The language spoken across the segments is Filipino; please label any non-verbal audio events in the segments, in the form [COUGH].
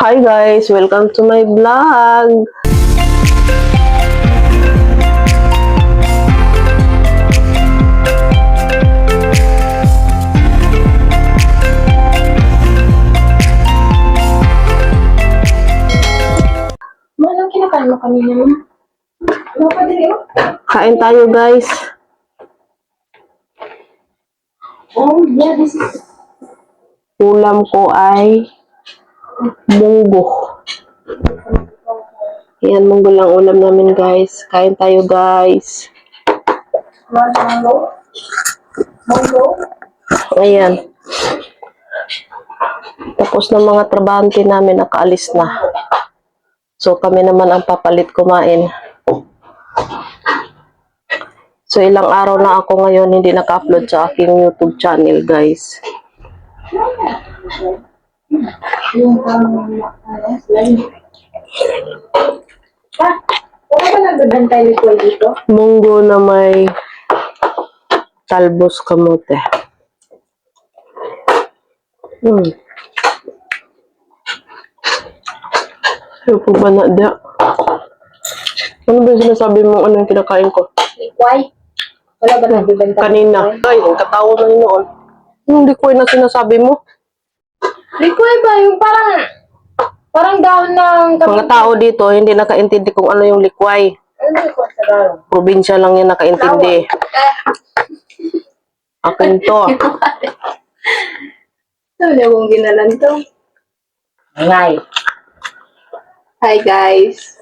Hi guys, welcome to my vlog. Ma, anong kinakain mo kanina mo? Ano pa din yun? Kain tayo guys. Oh, yeah, this is... Ulam ko ay munggo. Yan, munggo lang ulam namin guys. Kain tayo guys. Ayan. Tapos ng mga trabahante namin nakaalis na. So kami naman ang papalit kumain. So ilang araw na ako ngayon hindi naka-upload sa aking YouTube channel guys. Yung. Ano? Slime? Ah, wala ba nagbibantay ni Kuya dito? Munggo na may talbos kamote. Hmm. Ano po ba na da? Ano ba yung sinasabi mo? Ano yung kinakain ko? Likway? Wala ba nagbibantay? Kanina. Ay, ang katawa na yun noon. Yung liquid na sinasabi mo. Likway ba? Yung parang... Parang dahon ng... Mga tao dito, hindi nakaintindi kung ano yung likway. Ano likway sa dahon? Probinsya lang yan nakaintindi. Akin to. [LAUGHS] Ano na kong ginalan to? Ngay. Hi guys.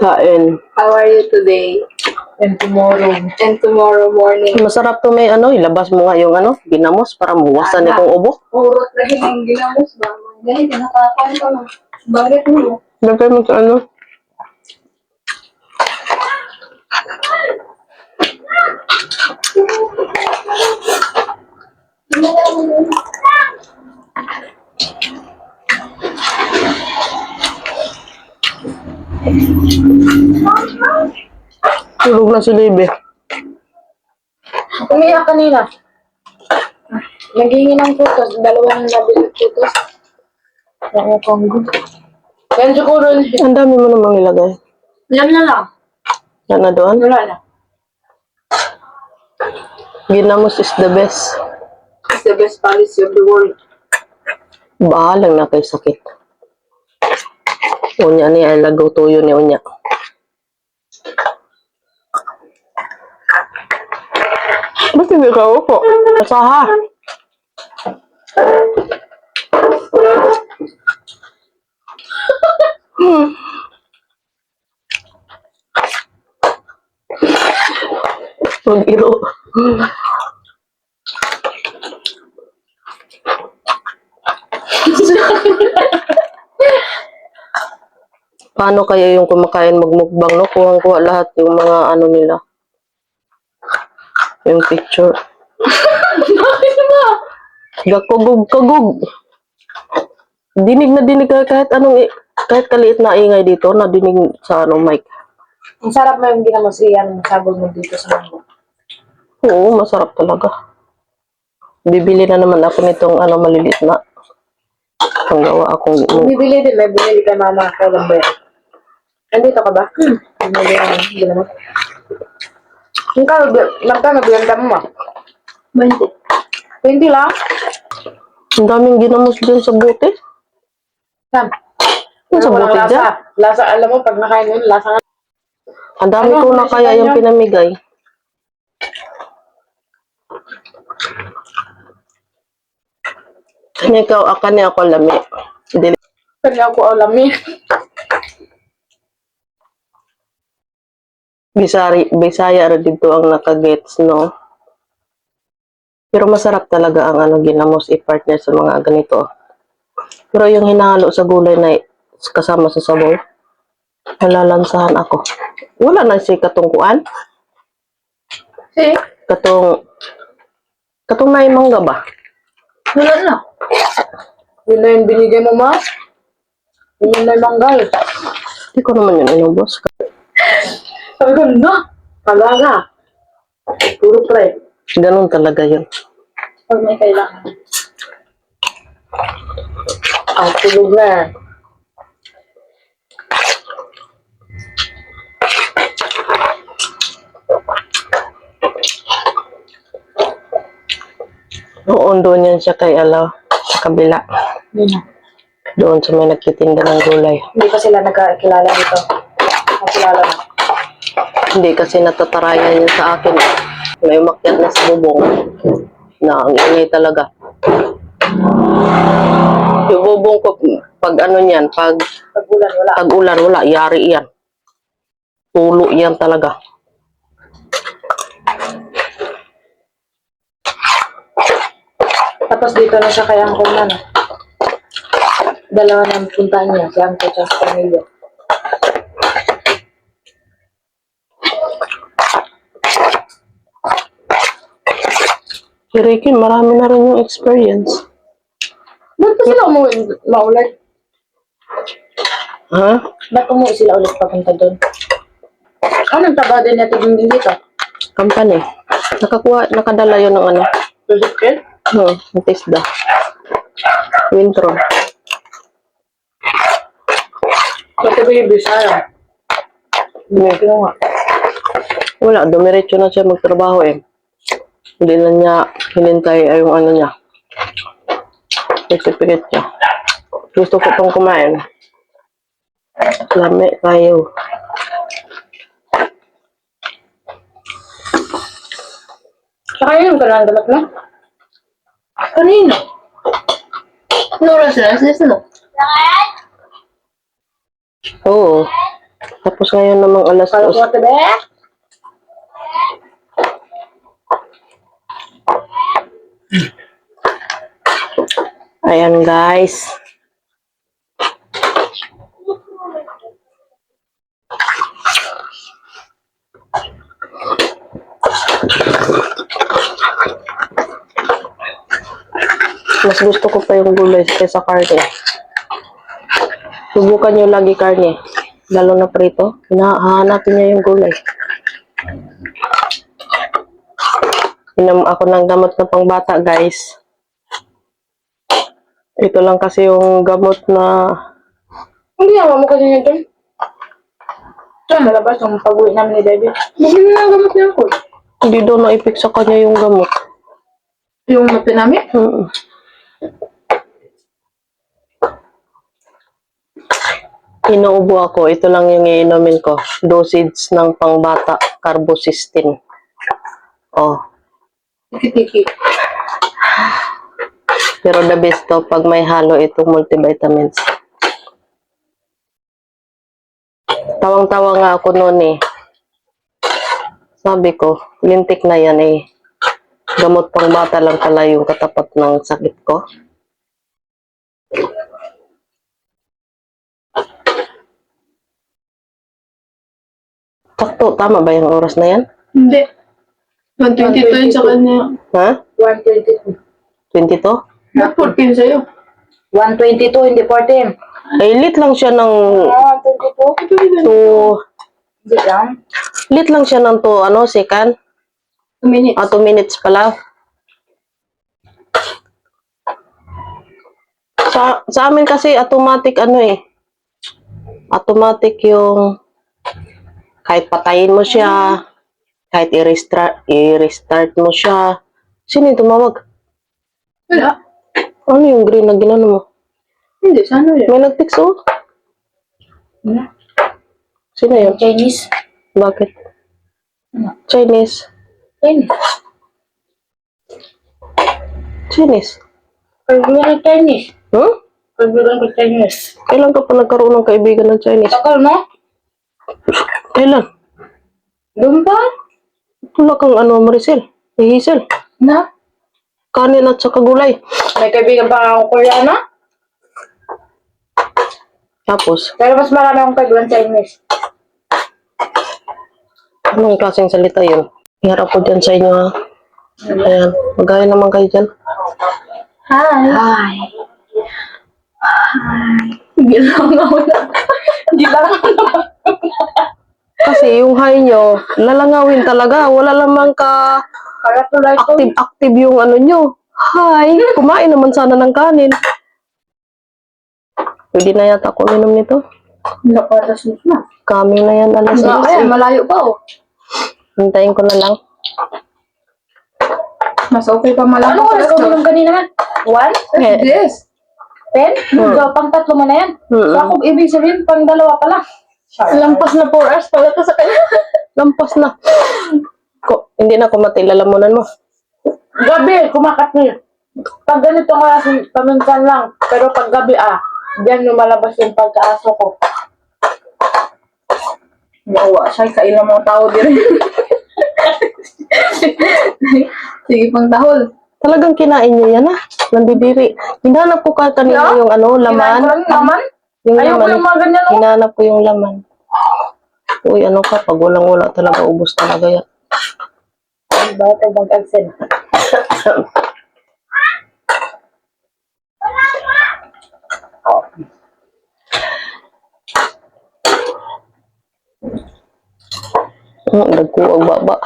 Kain. How are you today? And tomorrow. And tomorrow morning. Masarap to may ano, ilabas mo nga yung ano, ginamos para mawasan ni kong ubo. Urot na rin ang ginamos ba? Ganito, nakakain ka na. Bakit mo? Lagay mo sa ano. Tulog na si Libby. Umiyak kanina. Naghingi ng putos. Dalawang nabili putos. Ang konggo. Yan siguro. Ang dami mo namang ilagay. Yan na lang. Yan na doon. Wala na. Ginamos is the best. It's the best policy of the world. Bahalang na kay sakit. Unya ni ay lagaw tuyo ni unya. Ba't hindi ka upo? Asaha. Hmm. [LAUGHS] Mag-iro. Paano kaya yung kumakain magmukbang, no? Kuhang-kuha lahat yung mga ano nila. Yung picture. Bakit ba? Gakugog-kagog. Dinig na dinig ka kahit anong, kahit kaliit na ingay dito, na dinig sa ano, mic. Ang sarap mo yung ginamos iyan. Sabog mo dito sa mango. Oo, masarap talaga. Bibili na naman ako nitong ano, maliliit na. Ang gawa akong Bibili din. May binili kay mama. Kailan ba yan? Andito ka ba? Hmm. Bumili ang ginamos. Yung kano, magkano binanta mo ma? 20. 20 lang? Ang daming ginamos dyan sa bote. Saan? Yung sa bote lasa. dyan. Lasa, alam mo, pag nakain yun, lasa nga. Ang dami Ano, ko na ano kaya yung pinamigay. Kanya ikaw, akan niya ako lami. Dili. Kanya ako alam eh. Bisari, Bisaya ra dito ang nakagets, no? Pero masarap talaga ang ano ginamos i-partner sa mga ganito. Pero yung hinahalo sa gulay na kasama sa sabaw, nalalansahan ako. Wala na si katungkuan. Si? Katong, katong na mangga ba? Wala na. Yun na yung binigay mo, ma. Yun na yung manggal. Hindi ko naman yun inubos. Sabi ko, no, pag-aga. Puro pre. Ganun talaga yun. Pag may kailangan. Ang tulog na. Noon doon yan siya kay Alaw, sa kabila. Doon sa may nagtitinda ng gulay. Hindi pa sila nagkakilala dito. Nakilala na. Hindi kasi natatarayan yun sa akin. May umakyat na sa bubong. Na ang ingay talaga. Yung bubong ko, pag ano niyan, pag Pag ulan, wala. pag ulan, wala, yari yan. Tulo yan talaga. Tapos dito na siya kay Uncle na? Dalawa ng puntahan niya, si Uncle at pamilya. Si Ricky, marami na rin yung experience. Ba't pa sila umuwi maulit? Ha? Ba't umuwi sila ulit papunta doon? Anong trabaho din natin din dito? Company. Nakakuha, nakadala yun ng ano. Prescription? Hmm, ng TISDA. Wintro. Pati ba yung Bisaya? Nga. Wala, dumiretso na siya magtrabaho eh. Hindi na niya hinintay ay yung ano niya. Certificate niya. Gusto ko pang kumain. Lami tayo. Saka yun, kailangan dalat na. Kanino? Ano oras na? Sis mo? Oo. Tapos ngayon namang alas Kala ko dos. Ayan guys. Mas gusto ko pa yung gulay kaysa karne. Subukan nyo lagi karne. Lalo na prito. Hinahanapin niya yung gulay. Inom ako ng gamot na pangbata guys. Ito lang kasi yung gamot na Hindi naman mo kasi dyan. Saan nalabas yung pag-uwi namin ni David? Bumili na ng gamot niya ako. hindi daw naipik sa kanya yung gamot. Yung natin namin? Mm. Inuubo ako. Ito lang yung iinumin ko. Dosage ng pangbata. Carbocystin. Oh. [LAUGHS] Pero the best to pag may halo itong multivitamins. Tawang-tawa nga ako noon eh. Sabi ko, lintik na yan eh. Gamot pang bata lang pala yung katapat ng sakit ko. Sakto, tama ba yung oras na yan? Hindi. 122 yun sa kanya. Ha? 122. 22? Ba't 14 sa'yo? 122, hindi 14. Ay, lit lang siya ng Ah, 22? to, Hindi lang. lit lang siya ng to, ano, second? 2 minutes. Ah, 2 minutes pala. Sa, sa amin kasi automatic ano eh. Automatic yung kahit patayin mo siya, kahit i-restart, i-restart mo siya. Sino yung tumawag? Wala. Ano yung green na ginano mo? Hindi, sa ano yun? May nag-text oh. Hmm? Sino yun? Chinese. Bakit? Ano? Chinese. Chinese. Chinese. Kaibigan Chinese. Hmm? Kaibigan ko Chinese. Kailan ka pa nagkaroon ng kaibigan ng Chinese? Takal mo? Kailan? Doon ba? Wala kang ano, Maricel. Eh, Hazel. Na? Kanin at saka gulay. May kaibigan pa akong Koreana. Tapos, Pero mas marami akong kaibigan Chinese. anong klaseng salita yun? Iharap ko dyan sa inyo ha. Ayan, magaya naman kayo dyan. Hi. Hi. Hindi lang ako na. [LAUGHS] Hindi lang Kasi yung high nyo, lalangawin talaga. Wala lamang ka active-active yung ano nyo. Hi, kumain naman sana ng kanin. Pwede na yata ako minom nito. Nakatas na. Coming na yan, alas Ay, 6. malayo pa oh. Hintayin ko na lang. Mas okay pa malamang Ano oras ka uminom kanina man? One? Eh, Yes. Ten? Hmm. Hmm. pang tatlo mo na yan. Hmm. So ako, ibig sabihin, pang dalawa pa lang. Lampas na 4 hours pala to sa kanya. [LAUGHS] lampas na. Ko, hindi na ko matilalamunan mo. Gabi, kumakati. Pag ganito nga, paminsan lang. Pero pag gabi, ah, diyan lumalabas yung pagkaaso ko. Bawa siya, kailan mga tao din. [LAUGHS] Sige, pang tahol. Talagang kinain niyo yan ah. Nandidiri. Hinanap ko ka kanina Yeah? yung ano, Kinain ko laman. lang yung laman. Yung Ayaw ko laman. yung mga ganyan, oh. Hinanap ko yung laman. Uy, ano ka? Pag walang-wala talaga, ubos talaga yan. Ang bag-agsen? Hmm, nagkuwag baba.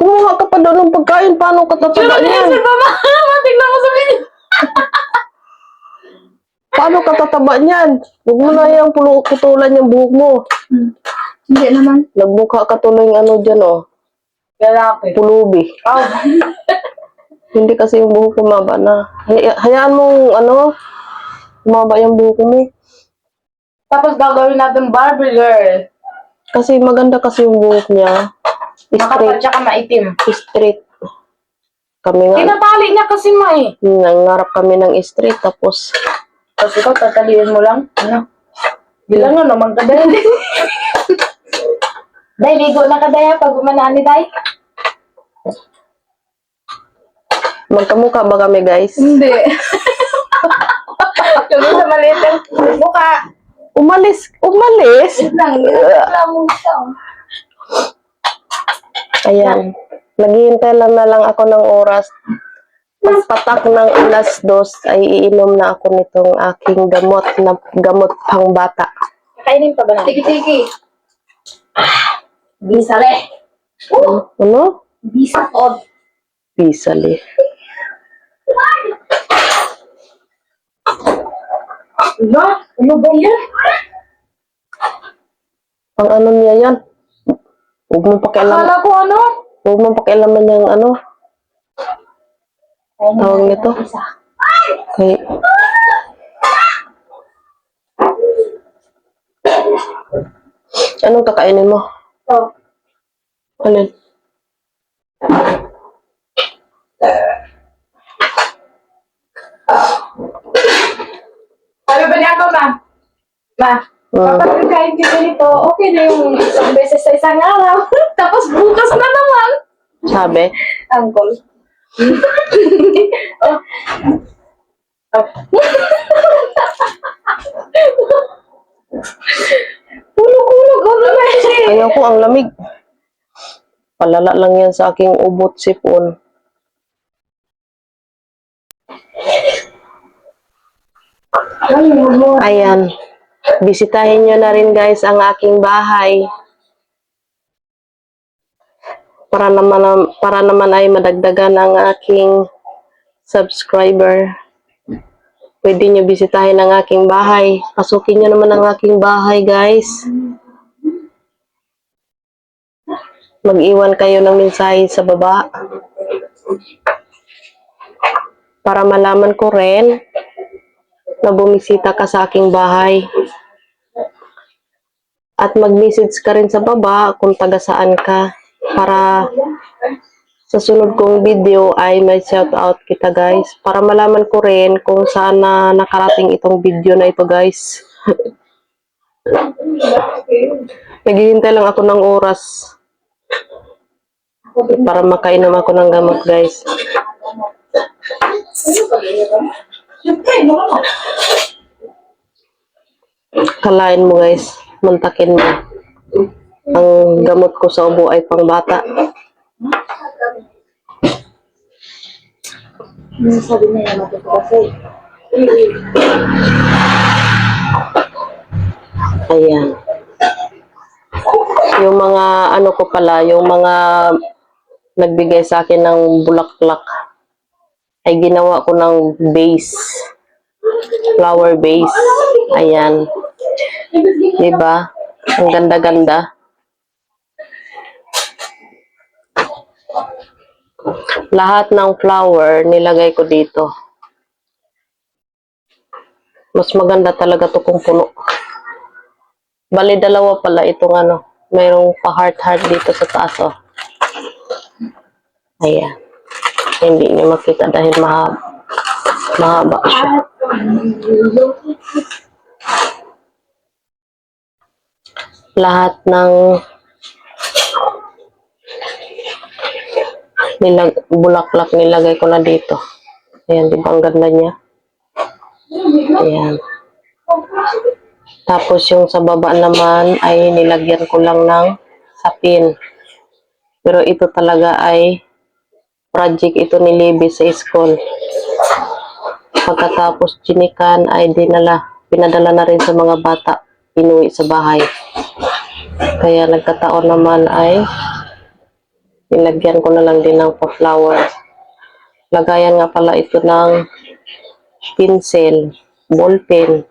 Kumuha ka pa doon ng pagkain. Paano ka tataba niyan? Mama, tingnan mo sa video. [LAUGHS] Paano ka tataba niyan? Huwag mo na yung pulo- putulan yung buhok mo. Hindi naman. Nagmukha ka tuloy ng ano dyan, oh. Lalaki. Pulubi. Oh, [LAUGHS] Hindi kasi yung buhok ko maba na. Hay- hayaan mong, ano, maba yung buhok mo. tapos gagawin natin Barbie girl. Kasi maganda kasi yung buhok niya. Makapal Straight. tsaka maitim. Straight. Kami nga, Tinatali niya kasi ma eh. nangarap kami ng straight. Tapos, Tapos ikaw, tataliin mo lang. Ano? Bilang ano, magkadaya. [LAUGHS] Day, ligo na ka daya pag umanaan ni Day. magkamukha ba kami, guys? Hindi. [LAUGHS] Yung sa maliit ang mukha. Umalis! Umalis! Lang, reklamo siya. Ayan. Naghihintay lang na lang ako ng oras. Pagpatak ng alas dos ay iinom na ako nitong aking gamot na gamot pang bata. Kakainin pa ba natin? Tiki-tiki. Bisale. Ano? Bisa od. Pisali. Ano? Ano ba yan? Ang ano niya yan? Huwag mo pakialam. Akala ko ano? Huwag mo pakialaman yung ano. Tawag nito. Kay... Anong kakainin mo? Oh. Alin? Sabi ba niya ako, ma? Ma, Hmm. kapag kain ka ganito, okay na yung isang beses sa isang araw. [LAUGHS] Tapos bukas na naman. Sabi? Uncle. Oh. Oh. Hulog na siya. Ayaw ko ang lamig. Palala lang yan sa aking ubot sipon. Ayan. Bisitahin nyo na rin guys ang aking bahay. Para naman, para naman ay madagdagan ang aking subscriber. Pwede nyo bisitahin ang aking bahay. Pasukin nyo naman ang aking bahay guys. Mag-iwan kayo ng mensahe sa baba. Para malaman ko rin na bumisita ka sa aking bahay. At mag-message ka rin sa baba kung taga saan ka para sa sunod kong video ay may shout out kita guys para malaman ko rin kung saan na nakarating itong video na ito guys. [LAUGHS] Naghihintay lang ako ng oras para makainom ako ng gamot guys. Kalain mo guys, muntakin mo. Ang gamot ko sa ubo ay pang bata. Sabi na yan, kasi. Ayan. Yung mga ano ko pala, yung mga nagbigay sa akin ng bulaklak ay ginawa ko ng base. Flower base. Ayan. 'Di ba? Ang ganda-ganda. Lahat ng flower nilagay ko dito. Mas maganda talaga to kung puno. Bali, dalawa pala itong ano. Mayroong pa-heart-heart dito sa taas, oh. Ayan. Hindi niyo makita dahil mahaba. Mahaba siya. Lahat ng nilag bulaklak nilagay ko na dito. Ayan, di ba ang ganda niya? Ayan. Tapos yung sa baba naman ay nilagyan ko lang ng sapin. Pero ito talaga ay project ito ni Libby sa school. Pagkatapos chinikan ay dinala, pinadala na rin sa mga bata, inuwi sa bahay. Kaya nagkataon naman ay nilagyan ko na lang din ng pa-flower. Lagayan nga pala ito ng pinsel, ballpen.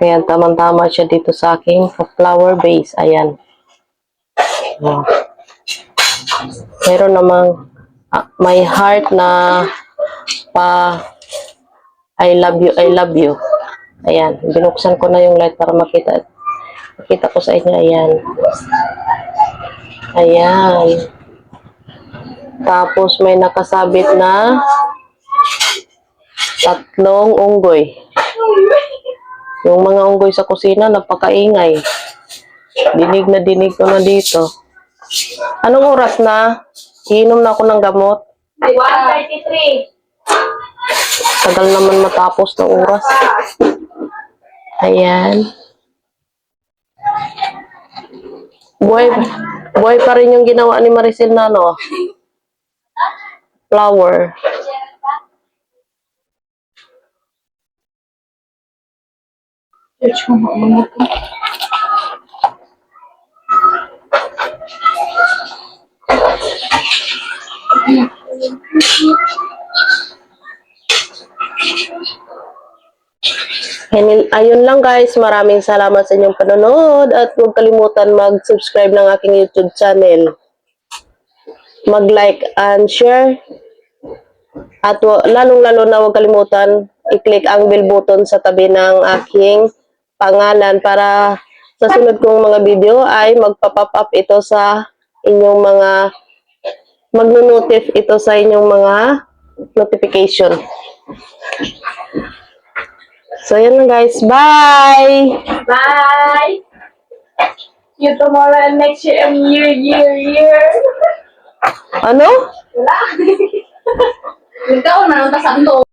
Kaya tamang-tama siya dito sa aking flower base. Ayan. Oh. Meron namang ah, may heart na pa I love you, I love you. Ayan. Binuksan ko na yung light para makita makita ko sa inyo. Ayan. Ayan. Tapos may nakasabit na tatlong unggoy. Yung mga unggoy sa kusina, napakaingay. Dinig na dinig ko na dito. Anong oras na? Iinom na ako ng gamot. 133. Tagal naman matapos ng oras. Ayan. Buhay, buhay pa rin yung ginawa ni Maricel na, no? Flower. Ko mo mga And ayun lang guys, maraming salamat sa inyong panonood at huwag kalimutan mag-subscribe ng aking YouTube channel. Mag-like and share. At lalong-lalo na huwag kalimutan i-click ang bell button sa tabi ng aking pangalan para sa sunod kong mga video ay magpa-pop up ito sa inyong mga magno-notif ito sa inyong mga notification. So, yan lang guys. Bye! Bye! See you tomorrow and next year and year, year, year. Ano? Wala. [LAUGHS] Ikaw na nang tasando.